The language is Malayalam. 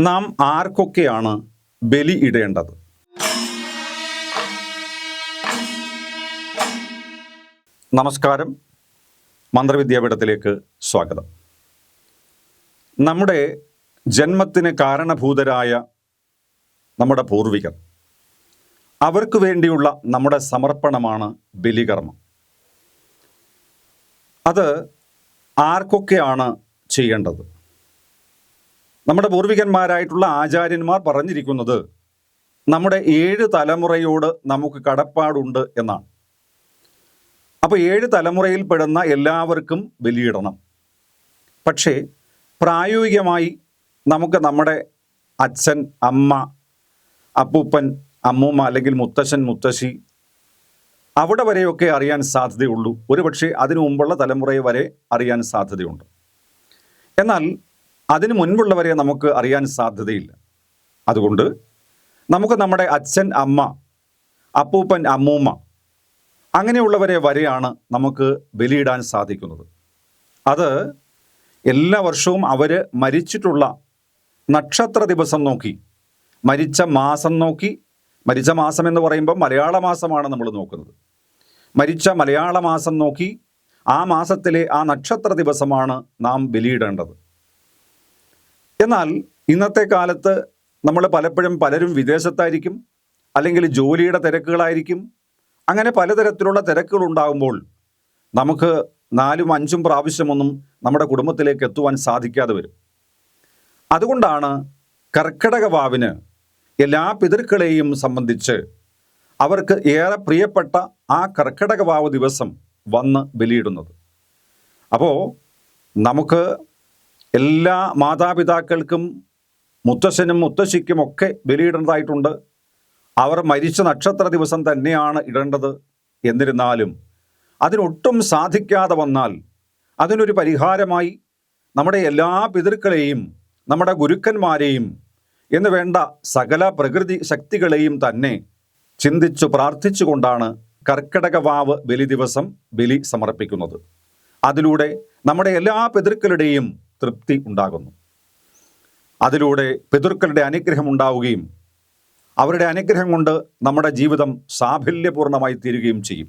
നാം ആർക്കൊക്കെയാണ് ബലി ഇടേണ്ടത്? നമസ്കാരം. മന്ത്രവിദ്യാപീഠത്തിലേക്ക് സ്വാഗതം. നമ്മുടെ ജന്മത്തിന് കാരണഭൂതരായ നമ്മുടെ പൂർവികർ അവർക്ക് വേണ്ടിയുള്ള നമ്മുടെ സമർപ്പണമാണ് ബലികർമ്മം. അത് ആർക്കൊക്കെയാണ് ചെയ്യേണ്ടത്? നമ്മുടെ പൂർവികന്മാരായിട്ടുള്ള ആചാര്യന്മാർ പറഞ്ഞിരിക്കുന്നത് നമ്മുടെ ഏഴ് തലമുറയോട് നമുക്ക് കടപ്പാടുണ്ട് എന്നാണ്. അപ്പോൾ ഏഴ് തലമുറയിൽപ്പെടുന്ന എല്ലാവർക്കും ബലിയിടണം. പക്ഷേ പ്രായോഗികമായി നമുക്ക് നമ്മുടെ അച്ഛൻ അമ്മ അപ്പൂപ്പൻ അമ്മൂമ്മ അല്ലെങ്കിൽ മുത്തശ്ശൻ മുത്തശ്ശി അവിടെ വരെയൊക്കെ അറിയാൻ സാധ്യതയുള്ളൂ. ഒരുപക്ഷെ അതിനു മുമ്പുള്ള തലമുറയെ വരെ അറിയാൻ സാധ്യതയുണ്ട്. എന്നാൽ അതിനു മുൻപുള്ളവരെ നമുക്ക് അറിയാൻ സാധ്യതയില്ല. അതുകൊണ്ട് നമുക്ക് നമ്മുടെ അച്ഛൻ അമ്മ അപ്പൂപ്പൻ അമ്മൂമ്മ അങ്ങനെയുള്ളവരെ വരെയാണ് നമുക്ക് ബലിയിടാൻ സാധിക്കുന്നത്. അത് എല്ലാ വർഷവും അവർ മരിച്ചിട്ടുള്ള നക്ഷത്ര ദിവസം നോക്കി മരിച്ച മാസം നോക്കി മരിച്ച മാസം എന്ന് പറയുമ്പോൾ മലയാള മാസമാണ് നമ്മൾ നോക്കുന്നത്. മരിച്ച മലയാള മാസം നോക്കി ആ മാസത്തിലെ ആ നക്ഷത്ര ദിവസമാണ് നാം ബലിയിടേണ്ടത്. എന്നാൽ ഇന്നത്തെ കാലത്ത് നമ്മൾ പലപ്പോഴും പലരും വിദേശത്തായിരിക്കും അല്ലെങ്കിൽ ജോലിയുടെ തിരക്കുകളായിരിക്കും. അങ്ങനെ പലതരത്തിലുള്ള തിരക്കുകൾ ഉണ്ടാകുമ്പോൾ നമുക്ക് നാലും അഞ്ചും പ്രാവശ്യമൊന്നും നമ്മുടെ കുടുംബത്തിലേക്ക് എത്തുവാൻ സാധിക്കാതെ വരും. അതുകൊണ്ടാണ് കർക്കിടക വാവിന് എല്ലാ പിതൃക്കളെയും സംബന്ധിച്ച് അവർക്ക് ഏറെ പ്രിയപ്പെട്ട ആ കർക്കിടക വാവ് ദിവസം വന്ന് ബലിയിടുന്നത്. അപ്പോൾ നമുക്ക് എല്ലാ മാതാപിതാക്കൾക്കും മുത്തശ്ശനും മുത്തശ്ശിക്കും ഒക്കെ ബലിയിടേണ്ടതായിട്ടുണ്ട്. അവർ മരിച്ച നക്ഷത്ര ദിവസം തന്നെയാണ് ഇടേണ്ടത് എന്നിരുന്നാലും അതിനൊട്ടും സാധിക്കാതെ വന്നാൽ അതിനൊരു പരിഹാരമായി നമ്മുടെ എല്ലാ പിതൃക്കളെയും നമ്മുടെ ഗുരുക്കന്മാരെയും എന്ന് വേണ്ട സകല പ്രകൃതി ശക്തികളെയും തന്നെ ചിന്തിച്ചു പ്രാർത്ഥിച്ചുകൊണ്ടാണ് കർക്കിടക വാവ് ബലി ദിവസം ബലി സമർപ്പിക്കുന്നത്. അതിലൂടെ നമ്മുടെ എല്ലാ പിതൃക്കളുടെയും തൃപ്തി ഉണ്ടാകുന്നു. അതിലൂടെ പിതൃക്കളുടെ അനുഗ്രഹം ഉണ്ടാവുകയും അവരുടെ അനുഗ്രഹം കൊണ്ട് നമ്മുടെ ജീവിതം സാഫല്യപൂർണമായി തീരുകയും ചെയ്യും.